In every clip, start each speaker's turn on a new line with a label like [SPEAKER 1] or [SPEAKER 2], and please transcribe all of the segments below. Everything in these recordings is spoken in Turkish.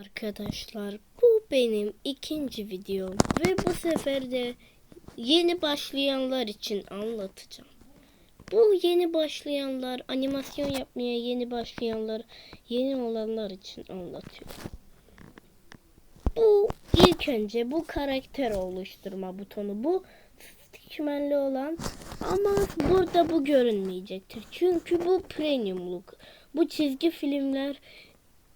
[SPEAKER 1] Arkadaşlar bu benim ikinci videom ve bu sefer de yeni başlayanlar için anlatacağım. Bu yeni başlayanlar, animasyon yapmaya yeni başlayanlar, yeni olanlar için anlatıyorum. Bu ilk önce bu karakter oluşturma butonu bu stickmanli olan ama burada bu görünmeyecektir. Çünkü bu premiumluk. Bu çizgi filmler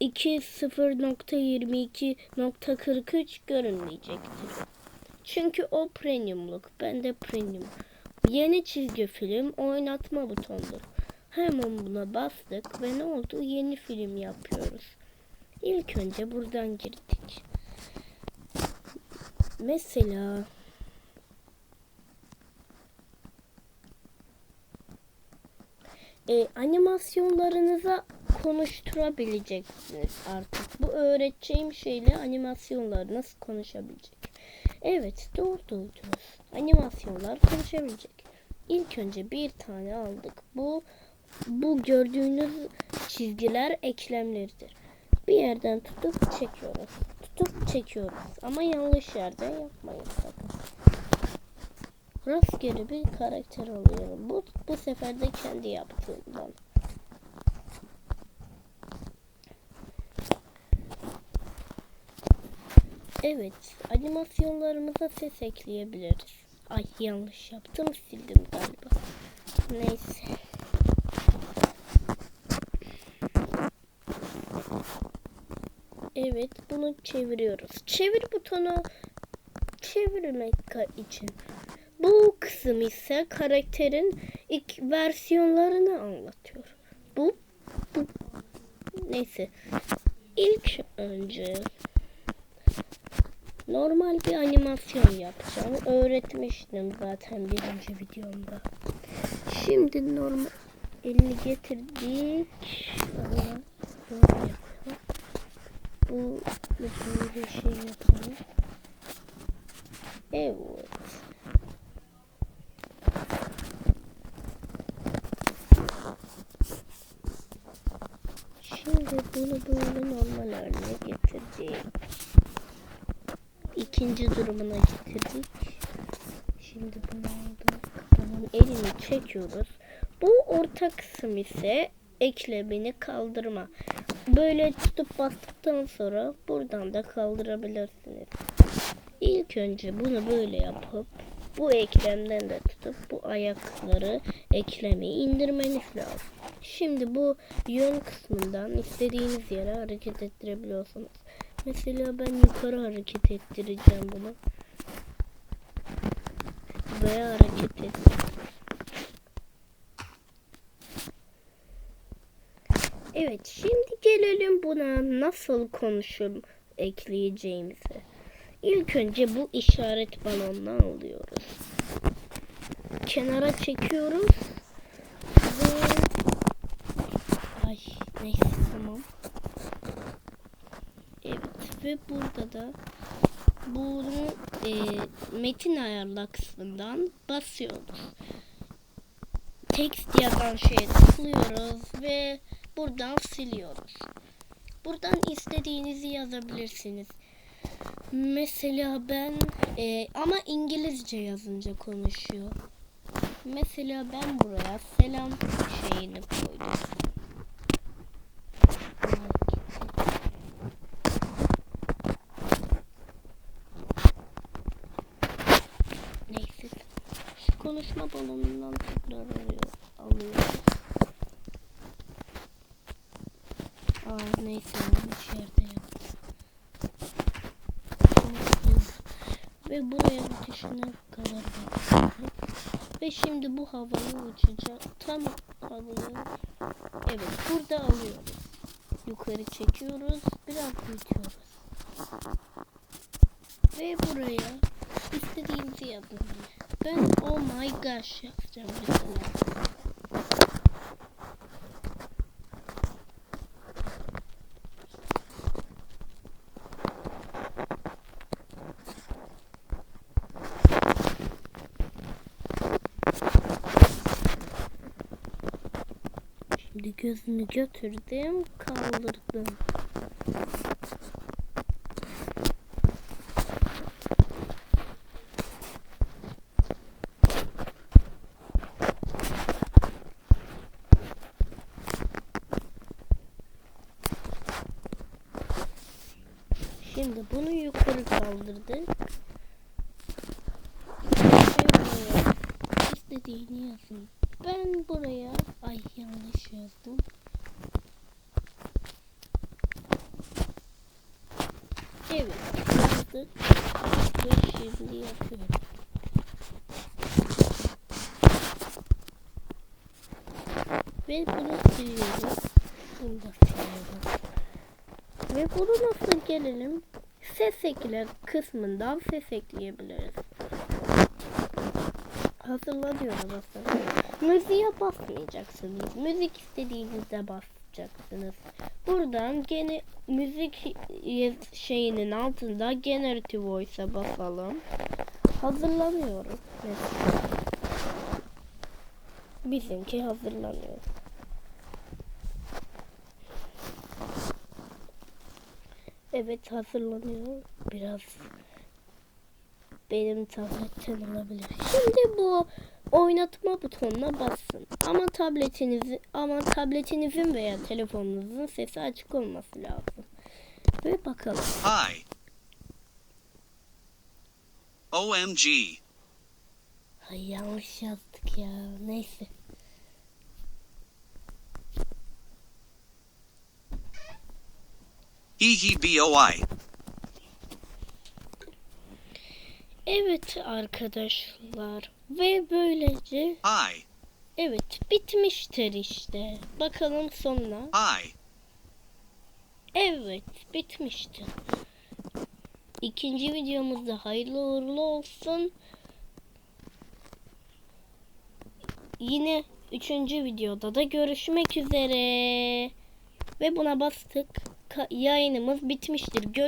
[SPEAKER 1] 2.0.22.43 görünmeyecektir. Çünkü o premiumluk. Ben de premium. Yeni çizgi film oynatma butondur. Hemen buna bastık ve ne oldu? Yeni film yapıyoruz. İlk önce buradan girdik. Mesela e, animasyonlarınıza konuşturabileceksiniz artık. Bu öğreteceğim şeyle animasyonlar nasıl konuşabilecek? Evet doğru duydunuz. Animasyonlar konuşabilecek. İlk önce bir tane aldık. Bu bu gördüğünüz çizgiler eklemleridir. Bir yerden tutup çekiyoruz. Tutup çekiyoruz. Ama yanlış yerden yapmayın sakın. Rastgele bir karakter alıyorum. Bu, bu sefer de kendi yaptığımdan. Evet, animasyonlarımıza ses ekleyebiliriz. Ay yanlış yaptım, sildim galiba. Neyse. Evet, bunu çeviriyoruz. Çevir butonu çevirmek için. Bu kısım ise karakterin ilk versiyonlarını anlatıyor. Bu, bu neyse. İlk önce normal bir animasyon yapacağım. Öğretmiştim zaten birinci videomda. Şimdi normal elini getirdik. Bu böyle şey yapalım. Evet. Şimdi bunu böyle normal haline getirdik. İkinci durumuna getirdik. Şimdi bunu aldık. Bunun elini çekiyoruz. Bu orta kısım ise eklemini kaldırma. Böyle tutup bastıktan sonra buradan da kaldırabilirsiniz. İlk önce bunu böyle yapıp bu eklemden de tutup bu ayakları eklemi indirmeniz lazım. Şimdi bu yön kısmından istediğiniz yere hareket ettirebiliyorsunuz. Mesela ben yukarı hareket ettireceğim bunu. Veya hareket ettireceğim. Evet şimdi gelelim buna nasıl konuşum ekleyeceğimize. İlk önce bu işaret balonunu alıyoruz. Kenara çekiyoruz. Ve... Ay neyse tamam. Evet ve burada da bunu e, metin ayarla kısmından basıyoruz. Text yazan şeye tıklıyoruz ve buradan siliyoruz. Buradan istediğinizi yazabilirsiniz. Mesela ben e, ama İngilizce yazınca konuşuyor. Mesela ben buraya selam şeyini koydum. Neyse. Şu konuşma balonundan tekrar alıyor. alıyor. Aa neyse yanlış yerde yaptım. Ve buraya ateşine kadar bakıyorum. Ve şimdi bu havaya uçacak. Tam havaya. Evet burada alıyoruz. Yukarı çekiyoruz. Biraz büyütüyoruz. Ve buraya istediğimizi yapın. Ben oh my gosh yapacağım mesela. Şimdi gözünü götürdüm, kaldırdım. Şimdi bunu yukarı kaldırdık. İstediğini yazın. Ben buraya ay yanlış yazdım. Evet yazdık. Ve şimdi yapıyorum. Ve bunu siliyorum. Bunu da siliyorum. Ve bunu nasıl gelelim? Ses ekle kısmından ses ekleyebiliriz. Hazırlanıyorum aslında. Müziğe basmayacaksınız. Müzik istediğinizde basacaksınız. Buradan gene müzik şeyinin altında Generative Voice'a basalım. Hazırlanıyorum. Mesela. Bizimki hazırlanıyor. Evet hazırlanıyor. Biraz benim tabletten olabilir. Şimdi bu oynatma butonuna basın. Ama tabletinizi ama tabletinizin veya telefonunuzun sesi açık olması lazım. Ve bakalım.
[SPEAKER 2] Hi. OMG.
[SPEAKER 1] Ay yanlış yazdık ya. Neyse.
[SPEAKER 2] Hee hee boi.
[SPEAKER 1] Evet arkadaşlar. Ve böylece
[SPEAKER 2] Hi.
[SPEAKER 1] evet bitmiştir işte. Bakalım sonuna.
[SPEAKER 2] Hi.
[SPEAKER 1] Evet bitmiştir. İkinci videomuzda hayırlı uğurlu olsun. Yine üçüncü videoda da görüşmek üzere. Ve buna bastık. Yayınımız bitmiştir. Görüş